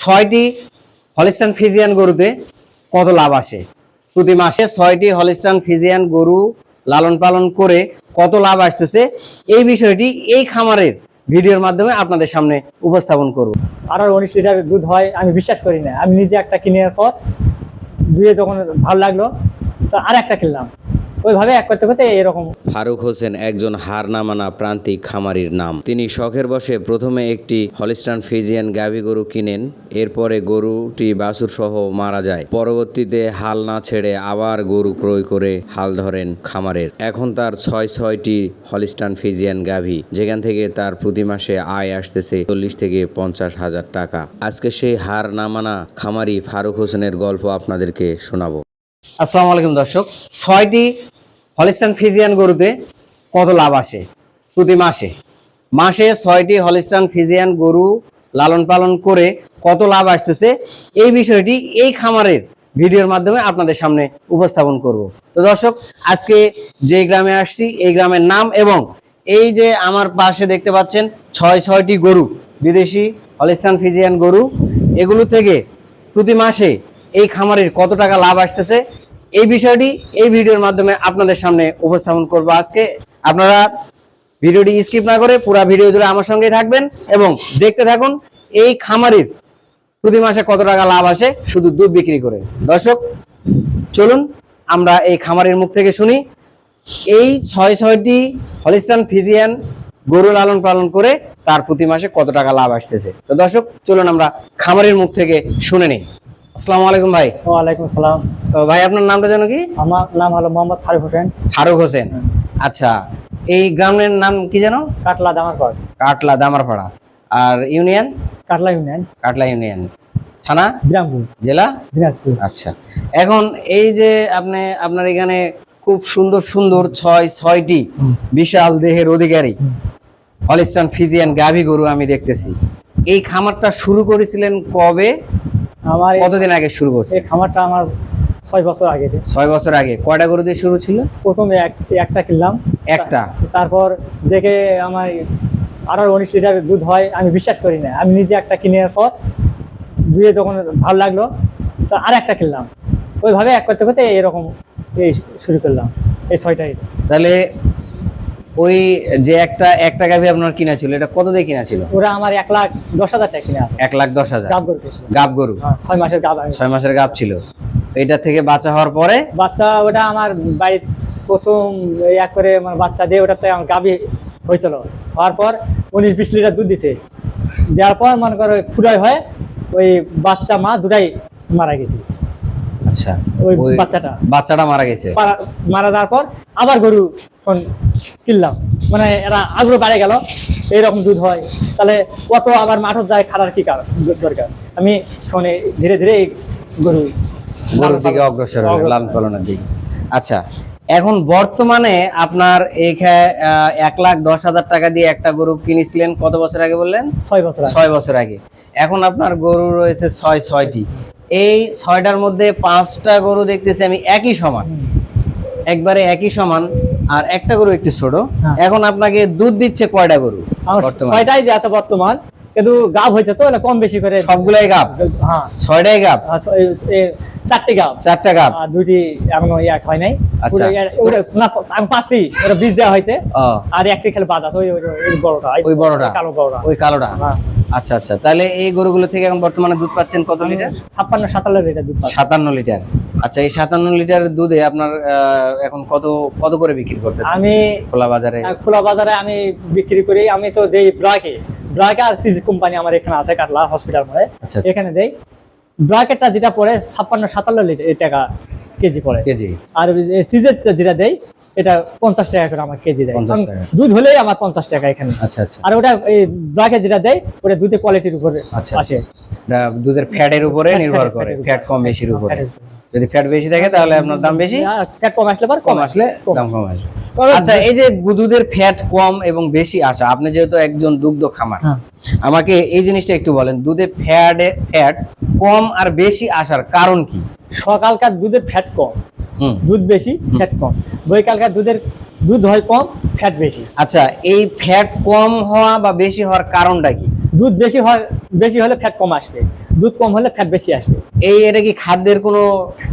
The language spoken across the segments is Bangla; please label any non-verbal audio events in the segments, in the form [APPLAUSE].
ছয়টি হলিস্টান ফিজিয়ান গরুতে কত লাভ আসে? প্রতি মাসে ছয়টি হলিস্টান ফিজিয়ান গরু লালন পালন করে কত লাভ আসতেছে? এই বিষয়টি এই খামারের ভিডিওর মাধ্যমে আপনাদের সামনে উপস্থাপন করব। আঠারো উনিশ লিটার দুধ হয়, আমি বিশ্বাস করি না। আমি নিজে একটা কিনার পর দুয়ে যখন ভালো লাগল, তো আর একটা কিনলাম। ওইভাবে এক করতে করতে এরকম। ফারুক হোসেন একজন হার না মানা প্রান্তিক খামারির নাম। তিনি শখের বসে প্রথমে একটি হলিস্টান ফিজিয়ান গাভী গরু কিনেন, এরপরে গরুটি বাছুর সহ মারা যায়। পরবর্তীতে হাল না ছেড়ে আবার গরু ক্রয় করে হাল ধরেন খামারের। এখন তার ছয় ছয়টি হলিস্টান ফিজিয়ান গাভী, যেখান থেকে তার প্রতি মাসে আয় আসতেছে চল্লিশ থেকে পঞ্চাশ হাজার টাকা। আজকে সেই হার না মানা খামারি ফারুক হোসেনের গল্প আপনাদেরকে শোনাবো। আসসালামু আলাইকুম দর্শক। ছয়টি হলিস্টান ফিজিয়ান গরুতে কত লাভ আসে প্রতি মাসে? মাসে ছয়টি হলিস্টান ফিজিয়ান গরু লালন পালন করে কত লাভ আসতেছে? এই বিষয়টি এই খামারের ভিডিওর মাধ্যমে আপনাদের সামনে উপস্থাপন করব। তো দর্শক, আজকে যে গ্রামে আসছি, এই গ্রামের নাম এবং এই যে আমার পাশে দেখতে পাচ্ছেন ছয় ছয়টি গরু, বিদেশি হলিস্টান ফিজিয়ান গরু, এগুলো থেকে প্রতি মাসে এই খামারের কত টাকা লাভ আসতেছে, এই বিষয়টি এই ভিডিওর মাধ্যমে আপনাদের সামনে উপস্থাপন করব আজকে। আপনারা ভিডিওটি স্কিপ না করে পুরো ভিডিও জুড়ে আমার সঙ্গে থাকবেন এবং দেখতে থাকুন এই খামারের প্রতি মাসে কত টাকা লাভ আসে, শুধু দুধ বিক্রি করে। দর্শক, চলুন আমরা এই খামারের মুখ থেকে শুনি। এই ছয় ছয়টি হলিস্টান ফিজিয়ান গরু লালন পালন করে তার প্রতি মাসে কত টাকা লাভ আসতেছে। তো দর্শক, চলুন আমরা খামারের মুখ থেকে শুনে নিই। আসসালামু আলাইকুম ভাই। ওয়ালাইকুম আসসালাম। তো ভাই আপনার নামটা যেন কি? আমার নাম হলো মোহাম্মদ ফারুক হোসেন। ফারুক হোসেন। আচ্ছা এই গ্রামের নাম কি যেন? কাটলা দামারপাড়। কাটলা দামারপাড়া। আর union? Katla union. Katla union. থানা? বিরামপুর। জেলা? দিনাজপুর। আচ্ছা এখন এই যে আপনি আপনার এখানে খুব সুন্দর সুন্দর ছয় ছয়টি বিশাল দেহের অধিকারী। হলিস্টান ফিজিয়ান গাভী গরু আমি দেখতেছি। এই খামারটা শুরু করেছিলেন কবে? আমার কতদিন আগে শুরু করছে এই খামারটা আমার ছয় বছর আগে। ছয় বছর আগে। কয়টা গরু দিয়ে শুরু ছিল? প্রথমে এক- একটা কিনলাম। একটা? তারপর দেখে আমার আঠারো উনিশ লিটার দুধ হয় আমি বিশ্বাস করি না। আমি নিজে একটা কিনার পর দুয়ে যখন ভালো লাগল তো আর একটা কিনলাম। ওইভাবে এক করতে করতে এরকম এই শুরু করলাম এই ছয়টাই। তাহলে ওই যে একটা একটা গাভী আপনার কিনা ছিল এটা কত দিয়ে কিনা ছিল? ওরা আমার এক লাখ দশ হাজার টাকা কিনে আছে। এক লাখ দশ হাজার? গাব গরু গাব গরু? হ্যাঁ, ছয় মাসের গাব। ছয় মাসের গাব ছিল। এটা থেকে বাচ্চা হওয়ার পরে? বাচ্চা ওটা আমার বাড়ির প্রথম এক করে মানে বাচ্চা দিয়ে ওটাতে আমার গাবি হয়েছিল। হওয়ার পর উনিশ বিশ লিটার দুধ দিছে। দেওয়ার পর মনে করো ফুটাই হয় ওই বাচ্চা মা দুটাই মারা গেছে। আচ্ছা। ওই বাচ্চাটা। বাচ্চাটা মারা গেছে। মারা যাওয়ার পর আবার গরু শোন কিনলাম। মানে এরা আগ্রহ বাড়ে গেল এইরকম দুধ হয়। তাহলে কত আবার মাঠত যায় খাটার কি কারণ? দরকার। আমি শোনে ধীরে ধীরে গরু গরুর দিকে অগ্রসর লালন পালনের দিকে। আচ্ছা এখন বর্তমানে আপনার এক লাখ দশ হাজার টাকা দিয়ে একটা গরু কিনেছিলেন কত বছর আগে বললেন? ছয় বছর ছয় বছর আগে। এখন আপনার গরু রয়েছে ছয় ছয়টি। এই ছয়টার মধ্যে পাঁচটা গরু দেখতেছি আমি একই সমান। একবারে একই সমান। আর একটা গরু একটু ছোট। হ্যাঁ। এখন আপনাকে দুধ দিচ্ছে কয়টা গরু ছয়টাই যে আছে বর্তমান। কিন্তু গাব হয়েছে তো কম বেশি করে? সবগুলাই গাব? হ্যাঁ। ছয়টাই গাব? এই চারটি গাব। চারটা গাব? দুইটি এখনও এক হয় নাই। আচ্ছা। পাঁচটি ওটা বীজ দেওয়া হয়েছে। আর একটি খেলে বাদ আছে ওই বড়টা। ওই বড়টা? কালো বড়টা। ওই কালোটা? হ্যাঁ। আচ্ছা আচ্ছা। তাহলে এই গরুগুলো থেকে এখন বর্তমানে দুধ পাচ্ছেন কত লিটার? ছাপ্পান্ন সাতান্ন লিটার দুধ সাতান্ন লিটার। আচ্ছা এই সাতান্ন লিটার দুধে আপনার এখন কত কত করে বিক্রি করতেছেন? আমি খোলা বাজারে? খোলা বাজারে আমি বিক্রি করি আমি তো দেই ব্রাকে ব্রাকে আর সিজি কোম্পানি আমার এখানে আছে কাটলা হসপিটাল মনে আচ্ছা। এখানে দেই ব্রাকেটটা যেটা পড়ে ছাপ্পান্ন সাতান্ন টাকা কেজি পড়ে কেজি। আর সিজের যেটা দেই এটা পঞ্চাশ টাকা করে আমার কেজি দেয়। 50 কারণ টাকা। দুধ হলেই আমার পঞ্চাশ টাকা এখানে। আচ্ছা আচ্ছা। আর ওটা এই ব্রাকে যেটা দেয় ওটা দুধের কোয়ালিটির উপরে আচ্ছা, আসে। দুধের ফ্যাটের উপরে নির্ভর করে ফ্যাট কম বেশির উপরে। যদি ফ্যাট বেশি থাকে তাহলে আপনার দাম বেশি। ফ্যাট কম আসলে পর কম আসলে দাম কম আসবে। আচ্ছা এই যে দুধের ফ্যাট কম এবং বেশি আসা আপনি যেহেতু একজন দুগ্ধ খামার হ্যাঁ। আমাকে এই জিনিসটা একটু বলেন দুধে ফ্যাট ফ্যাট কম আর বেশি আসার কারণ কি? সকালকার দুধের ফ্যাট কম। দুধ বেশি ফ্যাট কম। বৈকালকার দুধের দুধ হয় কম ফ্যাট বেশি। আচ্ছা এই ফ্যাট কম হওয়া বা বেশি হওয়ার কারণটা কি? দুধ বেশি হয় বেশি হলে ফ্যাট কম আসবে। দুধ কম হলে ফ্যাট বেশি আসবে। এই এটা কি খাদ্যের কোনো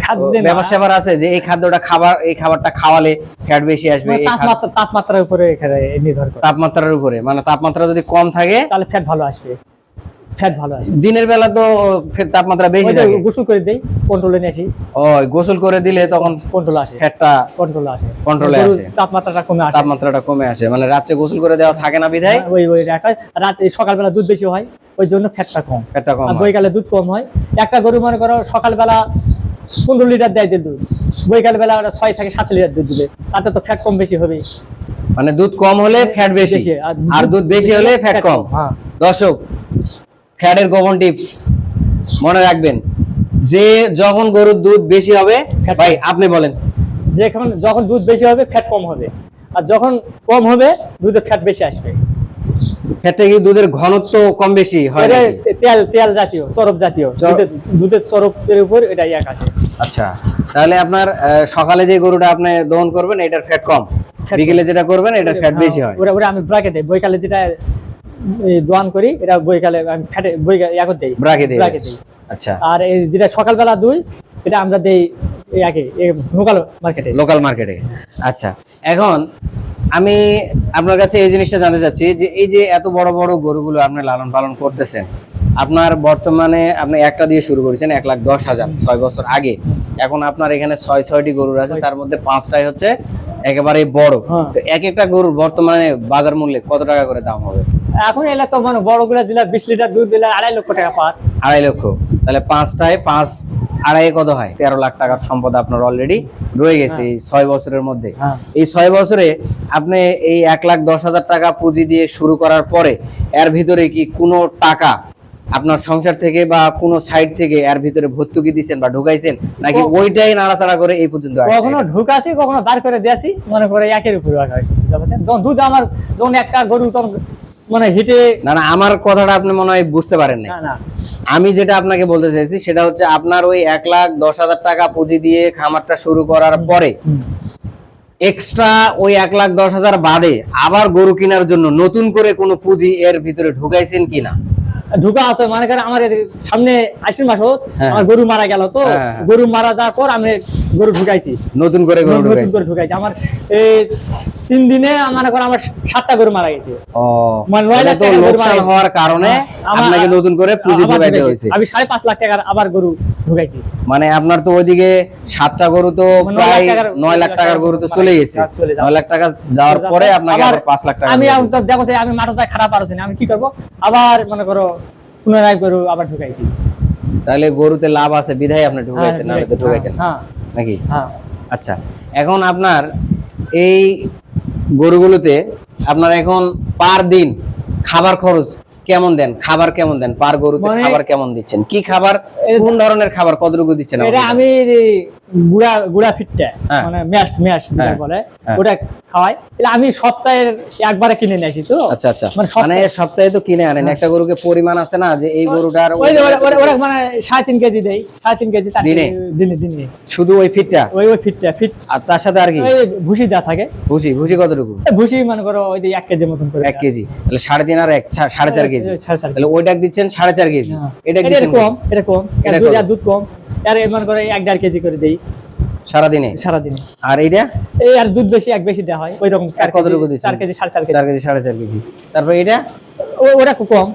খাদ্যের ব্যবসা আছে যে এই খাদ্যটা খাবার এই খাবারটা খাওয়ালে ফ্যাট বেশি আসবে মানে খাদ্য- তাপমাত্রা তাপমাত্রার উপরে এখানে নির্ভর করে। তাপমাত্রার উপরে মানে তাপমাত্রা যদি কম থাকে তাহলে ফ্যাট ভালো আসবে। ফ্যাট ভালো আসবে দিনের বেলা তো তাপমাত্রা বেশি থাকে। গোসল করে দেই কন্ট্রোলে নিয়ে আসি। ও গোসল করে দিলে তখন কন্ট্রোল আসে। ফ্যাটটা কন্ট্রোল আসে। গরুর আসে। তাপমাত্রাটা কমে আসে। তাপমাত্রাটা কমে আসে। মানে রাত্রে গোসল করে দেওয়া থাকে না বিধায়? ওই ওই রাত সকালবেলা দুধ বেশি হয় ওই জন্য ফ্যাটটা কম। ফ্যাটটা কম বৈকালে দুধ কম হয়। একটা গরু মনে করো সকালবেলা পনেরো লিটার দেয় দিল দুধ। বৈকাল বেলা ওরা ছয় থেকে সাত লিটার দুধ দিবে। তাতে তো ফ্যাট কম বেশি হবে মানে দুধ কম হলে ফ্যাট বেশি। আর দুধ বেশি হলে ফ্যাট কম। কম, হ্যাঁ। দর্শক ফ্যাটের গোপন টিপস মনে রাখবেন যে যখন গরুর দুধ বেশি হবে ভাই আপনি বলেন। যখন যখন দুধ বেশি হবে ফ্যাট কম হবে। আর যখন কম হবে দুধে ফ্যাট বেশি আসবে। ফ্যাটটা কি দুধের ঘনত্ব কম বেশি হয় তেল তেল জাতীয় চরব জাতীয়। দুধের দুধের চরবের উপর এটা এক আছে। আচ্ছা তাহলে আপনার সকালে যে গরুটা আপনি দহন করবেন এটার ফ্যাট কম। বিকেলে যেটা করবেন এটার ফ্যাট বেশি হয়। ওরা ওরা আমি ব্রাকে দেই বৈকালে যেটা দোয়ান করি এটা বৈকালে আমি ফ্যাটে বৈকালে ইয়াকত দেই। ব্রাকে দিয়ে ব্রাকে দেই। আচ্ছা। আর এই যেটা সকালবেলা দুই এটা আমরা দেই আগে লোকাল মার্কেটে লোকাল মার্কেটে আচ্ছা। এখন আমি আপনার কাছে এই জিনিসটা জানতে চাচ্ছি যে এই যে এত বড় বড় গরুগুলো আপনি লালন পালন করতেছেন আপনার বর্তমানে আপনি একটা দিয়ে শুরু করেছেন এক লাখ দশ হাজার ছয় বছর আগে। এখন আপনার এখানে ছয় ছয়টি গরুর আছে তার মধ্যে পাঁচটাই হচ্ছে একেবারে বড়। হ্যাঁ। তো এক একটা গরুর বর্তমানে বাজার মূল্যে কত টাকা করে দাম হবে? এখন এলে তো মানে বড়গুলা দিলে বিশ লিটার দুধ দিলে আড়াই লক্ষ টাকা আড়াই লক্ষ। তাহলে পাঁচটায় পাঁচ আড়াই কত হয়? তেরো লাখ টাকার সম্পদ আপনার অলরেডি রয়ে গেছে এই ছয় বছরের মধ্যে। হ্যাঁ। এই ছয় বছরে আপনি এই এক লাখ দশ হাজার টাকা পুঁজি দিয়ে শুরু করার পরে এর ভিতরে কি কোনো টাকা আপনার সংসার থেকে বা কোনো সাইড থেকে এর ভিতরে ভর্তুকি দিচ্ছেন বা ঢুকাইছেন? নাকি ওইটাই নাড়াচাড়া করে এই পর্যন্ত কখনো ঢুকাছি কখনো বার করে দিয়েছি মনে করে একের উপরে দুধ আমার যখন একটা গরু তখন মানে হিটে না না আমার কথাটা আপনি মনে হয় বুঝতে পারেন না আমি যেটা আপনাকে বলতে চাইছি সেটা হচ্ছে আপনার ওই এক লাখ দশ হাজার টাকা পুঁজি দিয়ে খামারটা শুরু করার পরে এক্সট্রা ওই এক লাখ দশ হাজার বাদে আবার গরু কেনার জন্য নতুন করে কোনো পুঁজি এর ভিতরে ঢুকাইছেন কিনা? ঢুকা আছে মানে করে আমার সামনে আশ্বিন মাস হ্যাঁ। আমার গরু মারা গেল তো হ্যাঁ। গরু মারা যাওয়ার পর আমি গরু ঢুকাইছি। নতুন করে নতুন করে ঢুকাইছি। আমার এই তিন দিনে আমার এখন আমার সাতটা গরু মারা গেছে। মানে নয় লাখ লোকসান হওয়ার কারণে আপনাকে নতুন করে পুঁজি ঢুকাইতে হয়েছে। আমি সাড়ে পাঁচ লাখ টাকার আবার গরু ঢুকাইছি। মানে আপনার তো ওইদিকে সাতটা গরু তো মানে নয় লাখ প্রায় টাকার- নয় লাখ টাকার গরু তো চলে গেছে। হ্যাঁ, নয় লাখ টাকা যাওয়ার পরে আপনাকে আবার পাঁচ লাখ টাকা আমি দেখো আমি মাঠে খারাপ পারছি না আমি কি করব? আবার মনে করো পুনরায় গরু আবার ঢুকাইছি। তাহলে গরুতে লাভ আছে বিধায় আপনি ঢুকাইছেন না হলে ঢুকাইতেন হ্যাঁ নাকি? হ্যাঁ। আচ্ছা এখন আপনার এই গরুগুলোতে আপনার এখন পার দিন খাবার খরচ কেমন দেন? খাবার কেমন দেন? পার গরুতে মানে- খাবার কেমন দিচ্ছেন? কি খাবার? কোন ধরনের খাবার? কতটুকু দিচ্ছেন এটা আমি গুড়া গুড়া ফিটটা হ্যাঁ। মানে ম্যাশ ম্যাশ যেটা হ্যাঁ, বলে হ্যাঁ। ওটা খাওয়াই। এটা আমি সপ্তাহের একবারে কিনে নিয়ে আসি তো। আচ্ছা আচ্ছা। মানে মানে সপ্তাহে- সপ্তাহে তো কিনে আনেন। একটা গরুকে পরিমাণ আছে না যে এই গরুটার ওই ওরা- মানে সাড়ে তিন কেজি দেয়। সাড়ে তিন কেজি চার দিনে? কেজি দিনে দিনে। শুধু ওই ফিটটা? ওই ওই ফিটটা ফিট। আর তার সাথে আর কি? ওই ভুসি দেওয়া থাকে। ভুসি? ভুসি কতটুকু? ভুসি মনে করো ওই যে এক কেজি মতন করে। এক কেজি। তাহলে সাড়ে তিন আর এক সাড়ে চার কেজি। সাড়ে চার তাহলে ওইটা দিচ্ছেন সাড়ে চার কেজি। এটা কম এটা কম। দুধ কম। আর মনে করো এক দেড় কেজি করে দেই। সারাদিনে? সারাদিনে। আর এইটা? এই আর দুধ বেশি এক বেশি দেওয়া হয়। ওই রকম চার কতটুকু চার কেজি সাড়ে চার কেজি চার কেজি। সাড়ে চার কেজি। তারপর এটা ওরা কম।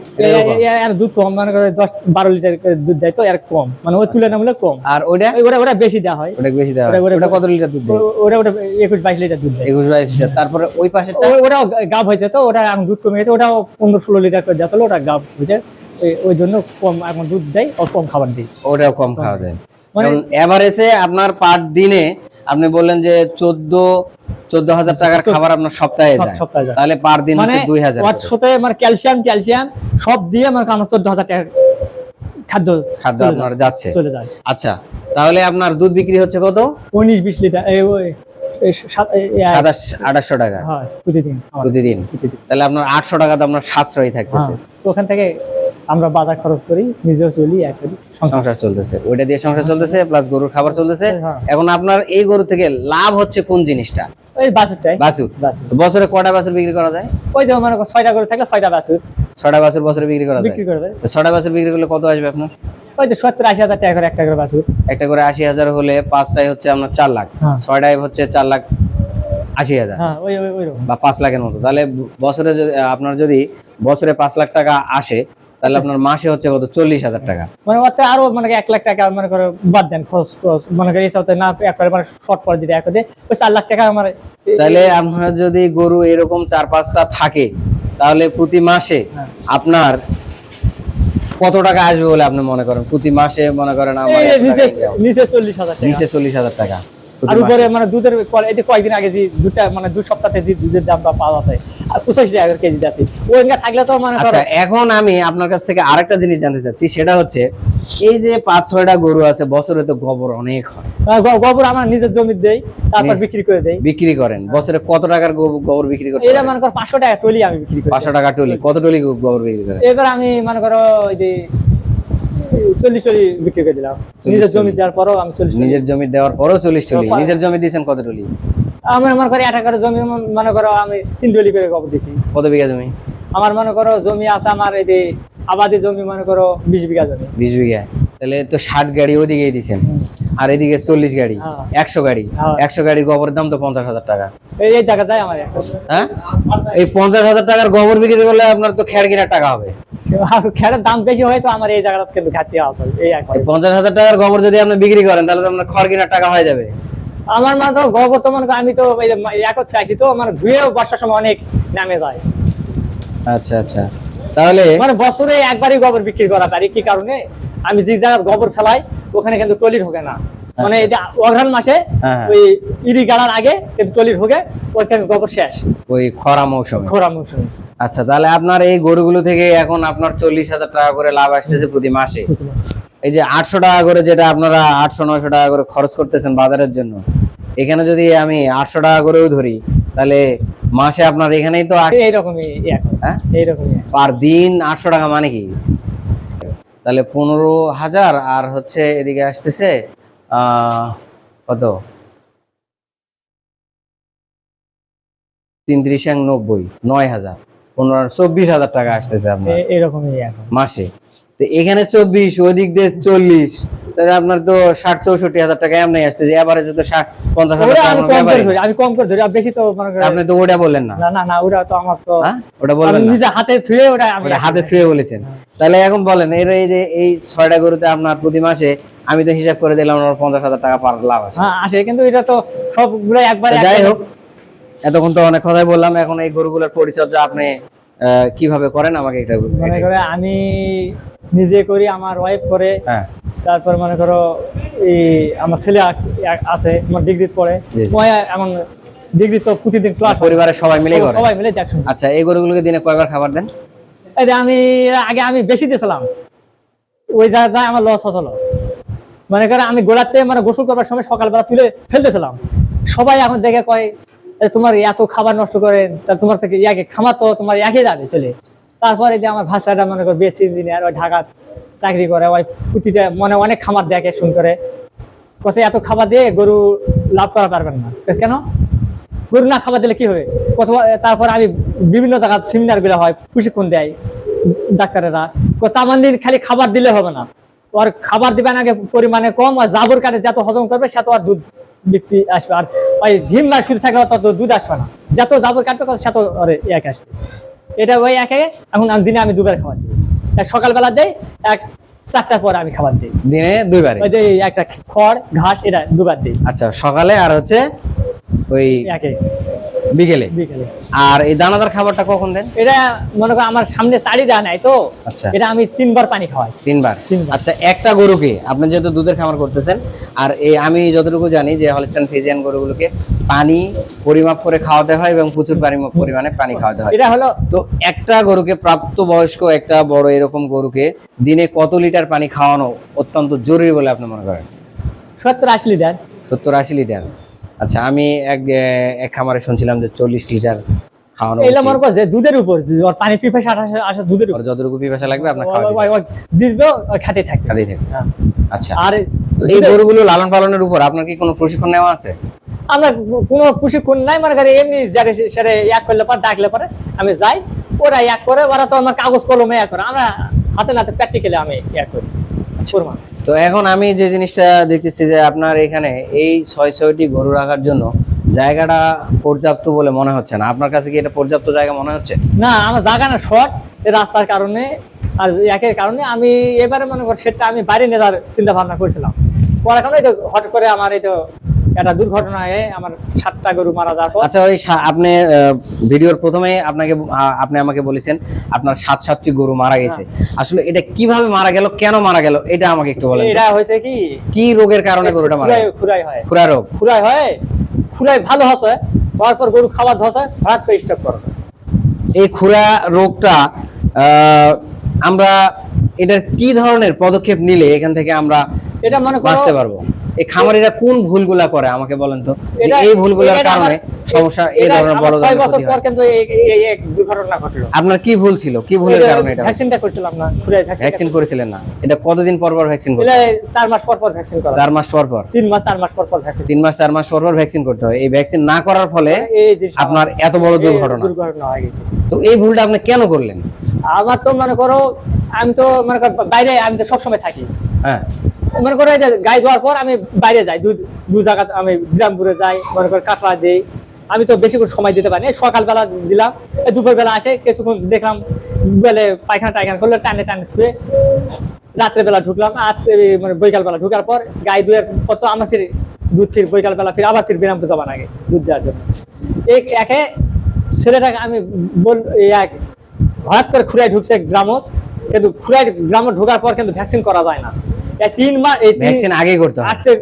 আর দুধ কম মানে দশ বারো লিটার দুধ দেয় তো এর কম। মানে ওই তুলনামূলক কম। আর ওইটা? ওরা ওরা বেশি দেওয়া হয়। ওটা বেশি দেওয়া হয়। ওটা- ওটা- ওটা কত লিটার দুধ দেয়? ওরা ওটা একুশ বাইশ লিটার দুধ দেয়। একুশ বাইশ লিটার। তারপরে ওই পাশেরটা? ও- ওরাও গাভ হয়েছে তো ওটা দুধ কমে গেছে ওটাও পনেরো ষোলো লিটার করে যাচ্ছিল ওটা গাভ হয়েছে। ওই- জন্য কম এখন দুধ দেয় ও কম খাবার দিই ওটাও কম খাওয়া দেয়। মানে- এভারেজে আপনার পার দিনে আপনি বললেন যে চোদ্দ চোদ্দ হাজার টাকার খাবার আপনার সপ্তাহে যায়। সপ্তাহে তাহলে পার দিন মানে দুই হাজার সাথে মানে ক্যালসিয়াম ট্যালসিয়াম সব দিয়ে মানে আমার চোদ্দ হাজার টাকার খাদ্য খাদ্য আপনার যাচ্ছে। চলে যায়। আচ্ছা তাহলে আপনার দুধ বিক্রি হচ্ছে কত? উনিশ বিশ লিটার এই আঠাশশো টাকা। প্রতিদিন প্রতিদিন। প্রতিদিন। তাহলে আপনার আটশো টাকা তো আপনার সাশ্রয়ী থাকতেছে। হ্যাঁ, ওখান থেকে আমরা বাজার খরচ করি নিজেও চলি সংসার- চলতেছে। ওইটা দিয়ে সংসার চলতেছে প্লাস গরুর খাবার চলতেছে। হ্যাঁ। এখন আপনার এই গরু থেকে লাভ হচ্ছে কোন জিনিসটা? ওই বাছুরটাই। বাছুর? বিক্রি করা যায়? ওই মানে ছয়টা থাকলে ছয়টা বাছুর। বাছুর বছরে বিক্রি করা যায়? বিক্রি করবে। বাছুর বিক্রি করলে কত আসবে আপনার? ওই তো সত্তর আশি হাজার টাকা করে একটা করে বাছুর। একটা করে আশি হাজার হলে পাঁচটায় হচ্ছে আপনার চার লাখ। হ্যাঁ। ছয়টায় হচ্ছে চার লাখ আশি হাজার। হ্যাঁ বা পাঁচ লাখের মতো। তাহলে বছরে আপনার যদি বছরে পাঁচ লাখ টাকা আসে তাহলে আপনার মাসে হচ্ছে কত? চল্লিশ হাজার টাকা। মানে ওতে আরও মানে এক লাখ টাকা মনে করো বাদ দেন খরচ খরচ। মনে করি এই না একবারে মানে শর্ট পরে যদি এক ওই চার লাখ টাকা আমার তাহলে আপনার যদি গরু এরকম চার পাঁচটা থাকে তাহলে প্রতি মাসে হ্যাঁ। আপনার কত টাকা আসবে বলে আপনি মনে করেন? প্রতি মাসে মনে করেন আমার নিচে নিচে চল্লিশ হাজার টাকা। নিচে চল্লিশ হাজার টাকা। আর উপরে মানে দুধের এই কয়েকদিন আগে যে দুটা মানে দু সপ্তাহে যে দুধের দামটা পাওয়া আর পঁচাশি টাকা কেজি আছে থাকলে তো মানে আচ্ছা এখন আমি আপনার কাছ থেকে আরেকটা জিনিস জানতে চাচ্ছি সেটা হচ্ছে এই যে পাঁচ ছয়টা গরু আছে বছরে তো গোবর অনেক হয়। গোবর আমার নিজের জমি দেই তারপর বিক্রি করে দেই। বিক্রি করেন। বছরে কত টাকার গোবর বিক্রি করতে এরা মনে করো পাঁচশো টাকা টলি আমি বিক্রি করি। পাঁচশো টাকা টলি কত টলি গোবর বিক্রি করেন? এবার আমি মনে করো ওই যে চল্লিশ টলি বিক্রি করে দিলাম। নিজের জমি দেওয়ার পরও আমি চল্লিশ নিজের জমি দেওয়ার পরও চল্লিশ টলি। নিজের জমি দিয়েছেন কত টলি? আমার মনে করো এক একর জমি মনে করো আমি তিন টলি করে গোবর দিছি। কত বিঘা জমি? আমার মনে করো জমি আছে আমার এই আবাদি জমি মনে করো বিশ বিঘা জমি। বিশ বিঘা। তাহলে তো ষাট গাড়ি ওদিকে দিয়েছেন আর এদিকে চল্লিশ গাড়ি। হ্যাঁ। একশো গাড়ি। হ্যাঁ। একশো গাড়ির গোবরের দাম তো পঞ্চাশ হাজার টাকা। এই জায়গা যায় আমার হ্যাঁ? এই পঞ্চাশ হাজার টাকার গোবর বিক্রি করলে আপনার তো খেয়ার কেনার টাকা হবে। [LAUGHS] খেলার দাম বেশি হয় তো আমার এই জায়গাটা কিন্তু ঘাটতি আছে এই পঞ্চাশ হাজার টাকার গোবর যদি আপনি বিক্রি করেন তাহলে তো আপনার খড় কেনার টাকা হয়ে যাবে। আমার মানে তো গোবর তো মনে আমি তো একত্রে আসি তো মানে ধুয়েও বর্ষার সময় অনেক নামে যায়। আচ্ছা আচ্ছা। তাহলে মানে বছরে একবারই গোবর বিক্রি করা পারি কি কারণে? আমি যে জায়গায় গোবর ফেলাই ওখানে কিন্তু টলি ঢোকে না। মানে এই অঘ্রাণ মাসে হ্যাঁ, হ্যাঁ। ওই ইরি গাড়ার আগে কিন্তু টলি ঢোকে ওইখানে গোবর শেষ। ওই খরা মৌসুমে। খরা মৌসুমে। আচ্ছা তাহলে আপনার এই গরুগুলো থেকে এখন আপনার চল্লিশ হাজার টাকা করে লাভ আসতেছে প্রতি মাসে। এই যে আটশো টাকা করে যেটা আপনারা আটশো নয়শো টাকা করে খরচ করতেছেন বাজারের জন্য এখানে যদি আমি আটশো টাকা করেও ধরি তাহলে মাসে আপনার এখানেই তো এইরকমই হ্যাঁ? এইরকমই। পার দিন আটশো টাকা মানে কি? তাহলে পনেরো হাজার আর হচ্ছে এদিকে আসতেছে কত? তিন ত্রিশ নব্বই নয় হাজার। পনেরো চব্বিশ হাজার টাকা আসতেছে আপনার। এরকমই মাসে? তো এখানে চব্বিশ ওদিক দিয়ে চল্লিশ। তাহলে আপনার তো ষাট চৌষট্টি হাজার টাকা এমনি আসতেছে এবারে তো ষাট পঞ্চাশ হাজার আমি কম করে ধরি বেশি তো আপনি তো ওটা বললেন না। না না ওরা তো আমার তো হ্যাঁ? ওটা বললেন নিজে হাতে ওটা ওটা হাতে ছুঁয়ে বলেছেন। তাহলে এখন বলেন এর এই যে এই ছয়টা গরুতে আপনার প্রতি মাসে আমি তো হিসাব করে দিলাম আমার পঞ্চাশ হাজার টাকা পার লাভ আছে। হ্যাঁ আসে কিন্তু এটা তো সবগুলো একবারে যাই হোক এতক্ষণ তো অনেক কথাই বললাম এখন এই গরুগুলোর পরিচর্যা আপনি কীভাবে করেন আমাকে এটা মনে করে আমি নিজে করি আমার ওয়াইফ করে। হ্যাঁ। তারপর মনে করো এই আমার ছেলে আছে আমার ডিগ্রি পড়ে। এখন ডিগ্রি তো প্রতিদিন ক্লাস পরিবারের সবাই মিলে সবাই মিলে দেখশুন আচ্ছা এই গরুগুলোকে দিনে কয়বার খাবার দেন? এই আমি আগে আমি বেশি দিয়েছিলাম। ওই জায়গায় আমার লস হচ্ছিল। মনে করে আমি গোলাতে মানে গোসল করবার সময় সকালবেলা তুলে ফেলতেছিলাম। সবাই এখন দেখে কয় তোমার এত খাবার নষ্ট করেন তা তোমার থেকে ইয়াকে খামার তো তোমার একে যাবে চলে তারপরে যে আমার ভাষাটা মনে করো বেশ ইঞ্জিনিয়ার ওই ঢাকা চাকরি করে, ওই প্রতিটা মনে অনেক খামার দেখে, শুন করে। কষে এত খাবার দিয়ে গরু লাভ করা পারবেন না। কেন? গরু না খাবার দিলে কি হবে? প্রথম তারপর আমি বিভিন্ন জায়গায় সেমিনারগুলো হয়, প্রশিক্ষণ দেয় ডাক্তারেরা। তামান দিন খালি খাবার দিলে হবে না। ওর খাবার দিবেন আগে পরিমাণে কম, আর জাবর কাটে যত হজম করবে, সে তো আর দুধ বৃত্তি আসবে। আর ওই ডিম না শুরু থাকলে তত দুধ আসবে না। যত জাবর কাটবে, সে তো আসবে। এটা ওই একে এখন আমি দিনে আমি দুবার খাবার দিই। এক সকালবেলা দেই এক চারটার পর আমি খাবার দিই। দিনে দুইবার ওই যে একটা খড় ঘাস এটা দুবার দিই। আচ্ছা সকালে আর হচ্ছে ওই একে। বিকেলে? বিকেলে। আর এই দানাদার খাবারটা কখন দেন? এটা মনে করো আমার সামনে চারি নাই তো? আচ্ছা। এটা আমি তিনবার পানি খাওয়াই। তিনবার। আচ্ছা একটা গরুকে আপনি যেহেতু দুধের খামার করতেছেন আর এই আমি যতটুকু জানি যে হলস্টাইন ফিজিয়ান গরুগুলোকে পানি পরিমাপ করে খাওয়াতে হয় এবং প্রচুর পরিমাণে পানি খাওয়াতে হয়। এটা হলো তো একটা গরুকে প্রাপ্ত বয়স্ক একটা বড় এরকম গরুকে দিনে কত লিটার পানি খাওয়ানো অত্যন্ত জরুরি বলে আপনি মনে করেন? সত্তর আশি লিটার। সত্তর আশি লিটার। আচ্ছা আমি এক এক খামারে শুনছিলাম যে চল্লিশ লিটার খাওয়ানো। মনে দুধের উপর পানি পিপাসা আসে আসে দুধের উপর। যতটুকু পিপাসা লাগবে আপনার দিবে খাতে থেকে। আচ্ছা। আর এই গরুগুলো লালন পালনের উপর আপনার কি কোনো প্রশিক্ষণ নেওয়া আছে? আমরা কোনো প্রশিক্ষণ নাই মনে এমনি যারে সেটা এক করলে পর ডাকলে পরে আমি যাই ওরা এক করে ওরা তো আমার কাগজ কলমে এক করে। আমরা হাতে নাতে প্র্যাকটিক্যালি আমি এক করি। করব তো এখন আমি যে জিনিসটা দেখতেছি যে আপনার এখানে এই ছয় ছয়টি গরু রাখার জন্য জায়গাটা পর্যাপ্ত বলে মনে হচ্ছে না। আপনার কাছে কি এটা পর্যাপ্ত জায়গা মনে হচ্ছে? না, আমার জায়গা না শর্ট রাস্তার কারণে আর একের কারণে আমি এবারে মনে করি সেটা আমি বাইরে নিয়ে যাওয়ার চিন্তা ভাবনা করেছিলাম। পরে এখন হঠাৎ করে আমার এই তো একটা দুর্ঘটনায় আমার সাতটা গরু মারা যাওয়ার পর আচ্ছা ওই আপনি ভিডিওর প্রথমে আপনাকে আপনি আমাকে বলেছেন আপনার সাত সাতটি গরু মারা গেছে। আসলে এটা কীভাবে মারা গেল কেন মারা গেল এটা আমাকে একটু বলেন। এটা হয়েছে কি? কি রোগের কারণে গরুটা মারা খুরাই হয়। খুরা রোগ? খুরাই হয়। খুরাই ভালো হসে হওয়ার পর গরু খাবার ধসে হঠাৎ করে স্টক করছে এই খুরা রোগটা আহ, আমরা এটা কি ধরনের পদক্ষেপ নিলে এখান থেকে আমরা এটা মনে করো বাঁচতে পারব। এই খামারিরা কোন ভুলগুলা করে আমাকে বলেন তো? এই ভুলগুলোর কারণে সমস্যা এই ধরনের বড় ছয় বছর পর কিন্তু এই- এক দুর্ঘটনা ঘটলো। আপনার কি ভুল ছিল? কি ভুলের কারণে এটা ভ্যাকসিনটা করছিলাম না খুরাই ভ্যাকসিন ভ্যাকসিন করেছিলেন না। এটা কতদিন পর পর ভ্যাকসিন করতে হয়? চার মাস পর পর ভ্যাকসিন করা। চার মাস পর পর? তিন মাস চার মাস পর পর ভ্যাকসিন তিন মাস চার মাস পর পর ভ্যাকসিন করতে হয়। এই ভ্যাকসিন না করার ফলে আপনার এত বড় দুর্ঘটনা। দুর্ঘটনা হয়ে গেছে। তো এই ভুলটা আপনি কেন করলেন? আমার তো মনে করো আমি তো মনে করো বাইরে আমি তো সবসময় থাকি। হ্যাঁ। মনে করো যে গাই ধোয়ার পর আমি বাইরে যাই, দু জায়গা আমি বিরামপুরে যাই, মনে করো কাটলা দিই। আমি তো বেশি করে সময় দিতে পারি সকালবেলা দিলাম দুপুরবেলা আসে, কিছুক্ষণ দেখলাম, বেলে পায়খানা টায়খানা করলে, টানে টানে ধুয়ে রাত্রেবেলা ঢুকলাম। এই মানে বৈকালবেলা ঢুকার পর গাই দুয়ের পর তো আমার ফির দুধ ফির বৈকালবেলা ফির আবার ফির বিরামপুর যাবার আগে দুধ দেওয়ার জন্য। এই একে ছেলেটাকে আমি বল এক হঠাৎ করে খুঁড়াই ঢুকছে গ্রামত। কিন্তু খুঁড়াই গ্রামত ঢোকার পর কিন্তু ভ্যাকসিন করা যায় না। তিন মাস এই ভ্যাকসিন আগেই করতে হয় আটতে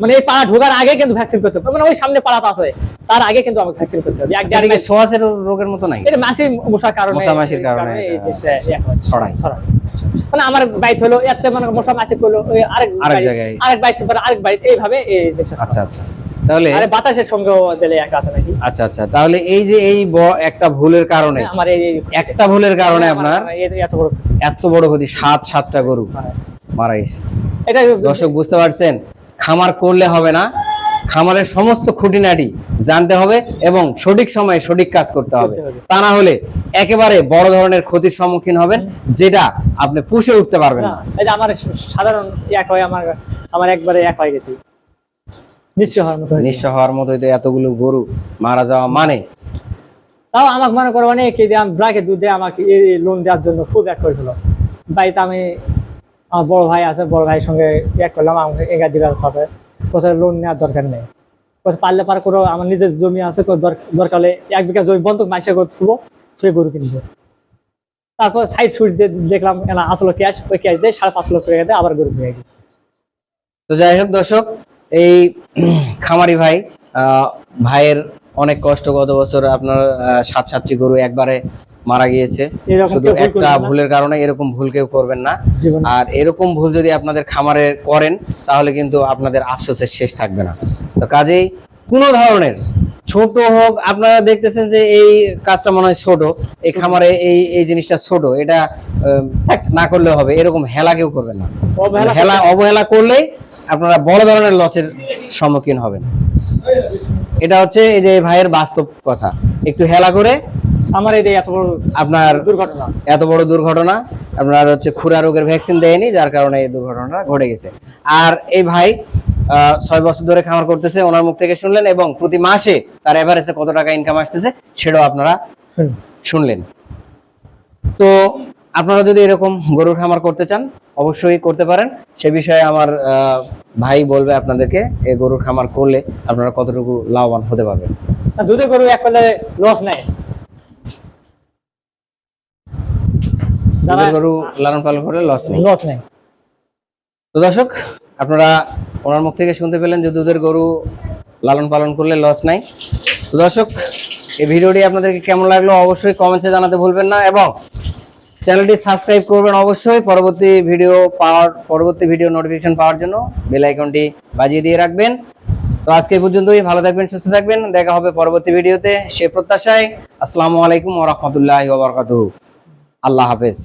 মানে এই পাড়া ঢোকার আগে কিন্তু ভ্যাকসিন করতে হবে মানে ওই সামনে পাড়াতে আছে তার আগে কিন্তু আমাকে ভ্যাকসিন করতে হবে এক জায়গায় সোয়াসের রোগের মতো নাই এটা মাসি মশার কারণে মশা মাছির কারণে ছড়ায়। ছড়ায়। মানে আমার বাইত হলো এতে মানে মশা মাছি করল আরেক আরেক জায়গায়। আরেক বাইতে পারে আরেক বাড়িতে এইভাবে এই যে আচ্ছা আচ্ছা তাহলে আরে বাতাসের সঙ্গেও দিলে এক আছে নাকি আচ্ছা আচ্ছা তাহলে এই যে এই একটা ভুলের কারণে আমার এই একটা ভুলের কারণে আমার- আপনার এত বড় ক্ষতি। এত বড় ক্ষতি সাত সাতটা গরু হ্যাঁ। মারা গেছে এটা দর্শক বুঝতে পারছেন? খামার করলে হবে না। খামারের সমস্ত খুঁটিনাটি জানতে হবে এবং সঠিক সময়ে সঠিক কাজ করতে হবে। তা না হলে একেবারে বড় ধরনের ক্ষতির সম্মুখীন হবেন যেটা আপনি পুষে উঠতে পারবেন না যে আমার সাধারণ এক হয় আমার আমার একবারে এক হয়ে গেছি। নিশ্চয় হওয়ার মতো। নিঃস্ব হওয়ার মতো এতগুলো গরু মারা যাওয়া মানে? তাও আমাকে মনে করো অনেক এই যে ব্রাকে দুধ দিয়ে আমাকে লোন দেওয়ার জন্য খুব এক করেছিল। বাড়িতে আমি আমার বড় ভাই আছে, বড় ভাইয়ের সঙ্গে এক করলাম, আমাকে এগার দিন আছে। কোথায় লোন নেওয়ার দরকার নেই। কোথায় পারলে পার করো আমার নিজের জমি আছে দরকার হলে এক বিঘা জমি বন্ধক মাসে করে থুবো সে গরু কিনবো। তারপর সাইড সুইট দিয়ে দেখলাম, এনা আসলো ক্যাশ ওই ক্যাশ দিয়ে সাড়ে পাঁচ লক্ষ টাকা দিয়ে আবার গরু কিনে তো যাই হোক দর্শক, এই খামারি ভাই ভাইয়ের অনেক কষ্ট গত বছর আপনার সাত সাতটি গরু একবারে মারা গিয়েছে। শুধু একটা ভুলের কারণে এরকম ভুল কেউ করবেন না। আর এরকম ভুল যদি আপনাদের খামারে করেন তাহলে কিন্তু আপনাদের আফসোসের শেষ থাকবে না। তো কাজেই কোনো ধরনের ছোট হোক আপনারা দেখতেছেন যে এই কাজটা মনে হয় ছোট এই খামারে এই এই জিনিসটা ছোট এটা না করলে হবে এরকম হেলা কেউ করবেন না। হেলা অবহেলা করলেই আপনারা বড় ধরনের লসের সম্মুখীন হবেন। এটা হচ্ছে এই যে ভাইয়ের বাস্তব কথা। একটু হেলা করে আমার এই এত বড় আপনার দুর্ঘটনা। এত বড় দুর্ঘটনা আপনার হচ্ছে খুরা রোগের ভ্যাকসিন দেয়নি যার কারণে এই দুর্ঘটনাটা ঘটে গেছে। আর এই ভাই ছয় বছর ধরে খামার করতেছে ওনার মুখ থেকে শুনলেন এবং প্রতি মাসে তার এভারেজে কত টাকা ইনকাম আসতেছে সেটাও আপনারা শুনলেন। তো আপনারা যদি এরকম গরুর খামার করতে চান অবশ্যই করতে পারেন। সে বিষয়ে আমার ভাই বলবে আপনাদেরকে এই গরুর খামার করলে আপনারা কতটুকু লাভবান হতে পারবেন। দুধে গরু এক করলে লস নেই দুধের গরু লালন পালন করলে লস নেই। লস নেই। তো দর্শক আপনারা ওনার মুখ থেকে শুনতে পেলেন যে দুধের গরু লালন পালন করলে লস নাই। তো দর্শক এই ভিডিওটি আপনাদেরকে কেমন লাগল অবশ্যই কমেন্টসে জানাতে ভুলবেন না এবং চ্যানেলটি সাবস্ক্রাইব করবেন অবশ্যই। পরবর্তী ভিডিও পাওয়ার পরবর্তী ভিডিও নোটিফিকেশন পাওয়ার জন্য বেল আইকনটি বাজিয়ে দিয়ে রাখবেন। তো আজকে পর্যন্তই। ভালো থাকবেন সুস্থ থাকবেন। দেখা হবে পরবর্তী ভিডিওতে। সে প্রত্যাশায়। আসসালামু আলাইকুম ওয়া রাহমাতুল্লাহি ওয়া বারাকাতুহু। আল্লাহ হাফেজ